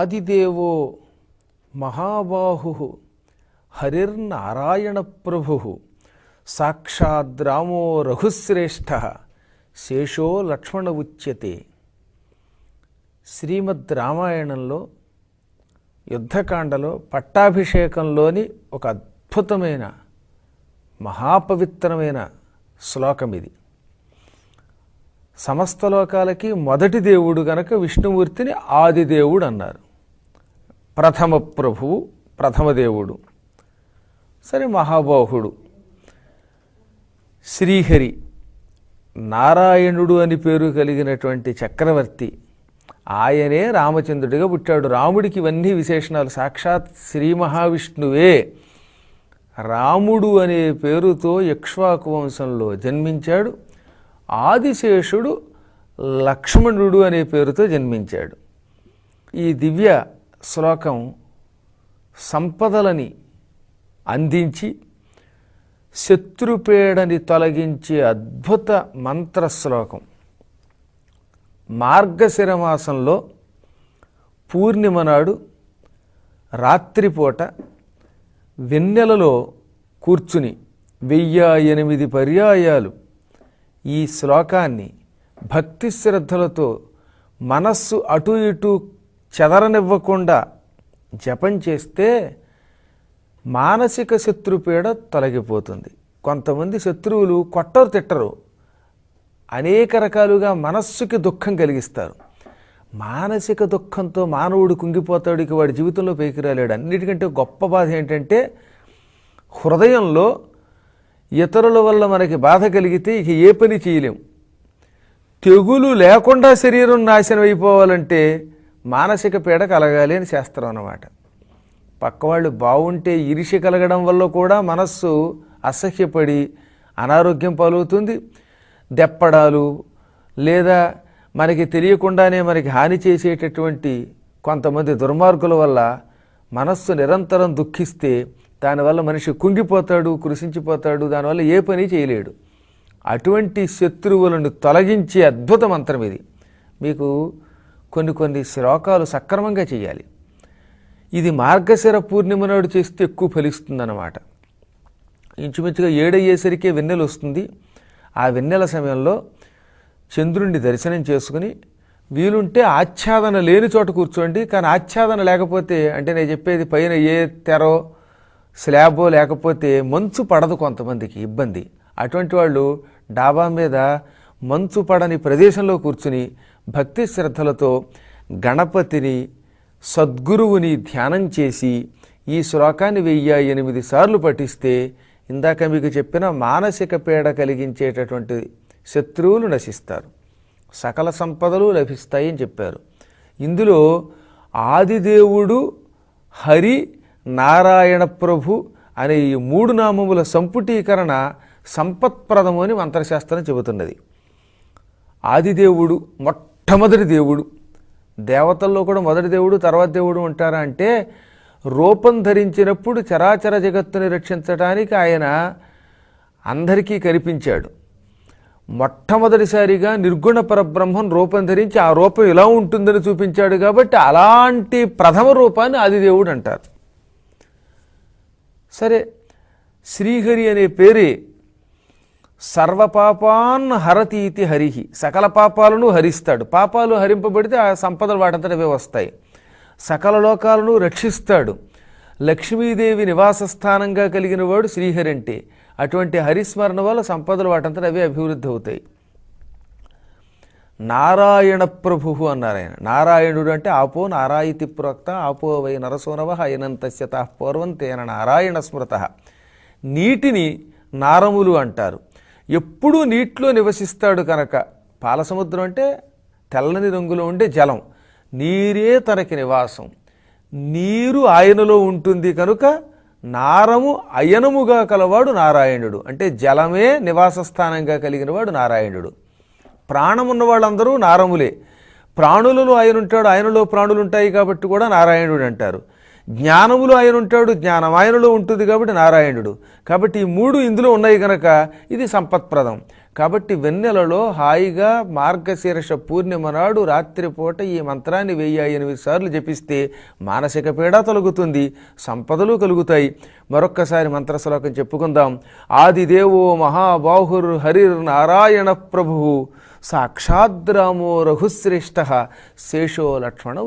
ఆదిదేవో మహాబాహు హరిర్నారాయణ ప్రభు సాక్షాద్ రామో రఘుశ్రేష్ఠ శేషో లక్ష్మణ ఉచ్యతే శ్రీమద్ రామాయణంలో యుద్ధకాండలో పట్టాభిషేకంలోని ఒక అద్భుతమైన మహాపవిత్రమైన శ్లోకం ఇది. సమస్త లోకాలకి మొదటి దేవుడు గనక విష్ణుమూర్తిని ఆదిదేవుడు అన్నారు. ప్రథమ ప్రభువు ప్రథమదేవుడు సరే మహాబాహుడు. శ్రీహరి నారాయణుడు అని పేరు కలిగినటువంటి చక్రవర్తి ఆయనే రామచంద్రుడిగా పుట్టాడు. రాముడికి ఇవన్నీ విశేషణాలు. సాక్షాత్ శ్రీ మహావిష్ణువే. రాముడు అనే పేరుతో యక్ష్వాకు వంశంలో జన్మించాడు. ఆదిశేషుడు లక్ష్మణుడు అనే పేరుతో జన్మించాడు. ఈ దివ్య శ్లోకం సంపదలని అందించి శత్రుపేడని తొలగించే అద్భుత మంత్ర శ్లోకం. మార్గశిర మాసంలో పూర్ణిమ నాడు రాత్రిపూట వెన్నెలలో కూర్చుని వెయ్యి ఎనిమిది పర్యాయాలు ఈ శ్లోకాన్ని భక్తి శ్రద్ధలతో మనస్సు అటు ఇటు చెదరనివ్వకుండా జపం చేస్తే మానసిక శత్రుపీడ తొలగిపోతుంది. కొంతమంది శత్రువులు కొట్టరు తిట్టరు. అనేక రకాలుగా మనస్సుకి దుఃఖం కలిగిస్తారు. మానసిక దుఃఖంతో మానవుడు కుంగిపోతాడు ఇక వాడి జీవితంలో పైకి రాలేడు. అన్నిటికంటే గొప్ప బాధ ఏంటంటే హృదయంలో ఇతరుల వల్ల మనకి బాధ కలిగితే ఇక ఏ పని చేయలేం. తెగులు లేకుండా శరీరం నాశనం అయిపోవాలంటే మానసిక పీడ కలగాలి అని శాస్త్రం అన్నమాట. పక్కవాళ్ళు బాగుంటే ఇరిషి కలగడం వల్ల కూడా మనస్సు అసహ్యపడి అనారోగ్యం పాలవుతుంది. దెప్పడాలు లేదా మనకి తెలియకుండానే మనకి హాని చేసేటటువంటి కొంతమంది దుర్మార్గుల వల్ల మనస్సు నిరంతరం దుఃఖిస్తే దానివల్ల మనిషి కుంగిపోతాడు కృషించిపోతాడు దానివల్ల ఏ పని చేయలేడు. అటువంటి శత్రువులను తొలగించే అద్భుత మంత్రం ఇది. మీకు కొన్ని కొన్ని శ్లోకాలు సక్రమంగా చేయాలి. ఇది మార్గశిర పూర్ణిమ నాడు చేస్తే ఎక్కువ ఫలిస్తుందన్నమాట. ఇంచుమించుగా ఏడయ్యేసరికి వెన్నెల వస్తుంది. ఆ వెన్నెల సమయంలో చంద్రుణ్ణి దర్శనం చేసుకుని వీలుంటే ఆచ్ఛాదన లేని చోట కూర్చోండి. కానీ ఆచ్ఛాదన లేకపోతే అంటే నేను చెప్పేది పైన ఏ తెరో స్లాబో లేకపోతే మంచు పడదు కొంతమందికి ఇబ్బంది. అటువంటి వాళ్ళు డాబా మీద మంచు పడని ప్రదేశంలో కూర్చుని భక్తి శ్రద్ధలతో గణపతిని సద్గురువుని ధ్యానం చేసి ఈ శ్లోకాన్ని వెయ్యి ఎనిమిది సార్లు పఠిస్తే ఇందాక మీకు చెప్పిన మానసిక పీడ కలిగించేటటువంటి శత్రువులు నశిస్తారు. సకల సంపదలు లభిస్తాయి అని చెప్పారు. ఇందులో ఆదిదేవుడు హరి నారాయణ ప్రభు అనే ఈ మూడు నామముల సంపుటీకరణ సంపత్ప్రదము అని మంత్రశాస్త్రం చెబుతున్నది. ఆదిదేవుడు మొట్టమొదటి దేవుడు. దేవతల్లో కూడా మొదటి దేవుడు తర్వాత దేవుడు ఉంటారా అంటే రూపం ధరించినప్పుడు చరాచర జగత్తుని రక్షించడానికి ఆయన అందరికీ కనిపించాడు. మొట్టమొదటిసారిగా నిర్గుణ పరబ్రహ్మం రూపం ధరించి ఆ రూపం ఎలా ఉంటుందని చూపించాడు కాబట్టి అలాంటి ప్రథమ రూపాన్ని ఆదిదేవుడు అంటారు. సరే శ్రీహరి అనే పేరే సర్వపాపాన్ హరతీతి హరిహి. సకల పాపాలను హరిస్తాడు. పాపాలు హరింపబడితే ఆ సంపదలు వాటంతట అవే వస్తాయి. సకల లోకాలను రక్షిస్తాడు. లక్ష్మీదేవి నివాస స్థానంగా కలిగిన వాడు శ్రీహరి అంటే అటువంటి హరిస్మరణ వల్ల సంపదలు వాటంతట అవే అభివృద్ధి అవుతాయి. నారాయణ ప్రభు అన్నారు ఆయన. నారాయణుడు అంటే ఆపో నారాయితి ప్రోక్త ఆపో వై నరసోనవ అయనంతస్యత పూర్వం తేన నారాయణ స్మృత. నీటిని నారములు అంటారు. ఎప్పుడూ నీటిలో నివసిస్తాడు కనుక. పాలసముద్రం అంటే తెల్లని రంగులో ఉండే జలం. నీరే తనకి నివాసం. నీరు ఆయనలో ఉంటుంది కనుక నారము అయనముగా కలవాడు నారాయణుడు. అంటే జలమే నివాస స్థానంగా కలిగిన వాడు నారాయణుడు. ప్రాణం ఉన్న వాళ్ళందరూ నారములే. ప్రాణులలో ఆయన ఉంటాడు ఆయనలో ప్రాణులు ఉంటాయి కాబట్టి కూడా నారాయణుడు అంటారు జ్ఞానములు ఆయన ఉంటాడు జ్ఞానం ఆయనలో ఉంటుంది కాబట్టి నారాయణుడు. కాబట్టి ఈ మూడు ఇందులో ఉన్నాయి కనుక ఇది సంపత్ప్రదం. కాబట్టి వెన్నెలలో హాయిగా మార్గశీర్ష పూర్ణిమ నాడు రాత్రిపూట ఈ మంత్రాన్ని వెయ్యి ఎనిమిది సార్లు జపిస్తే మానసిక పీడ తొలగుతుంది సంపదలు కలుగుతాయి. మరొక్కసారి మంత్రశ్లోకం చెప్పుకుందాం. ఆదిదేవో మహాబాహుర్ హరిర్ నారాయణ ప్రభు. సాక్షాద్రామో రఘుశ్రేష్ఠ. శేషో లక్ష్మణ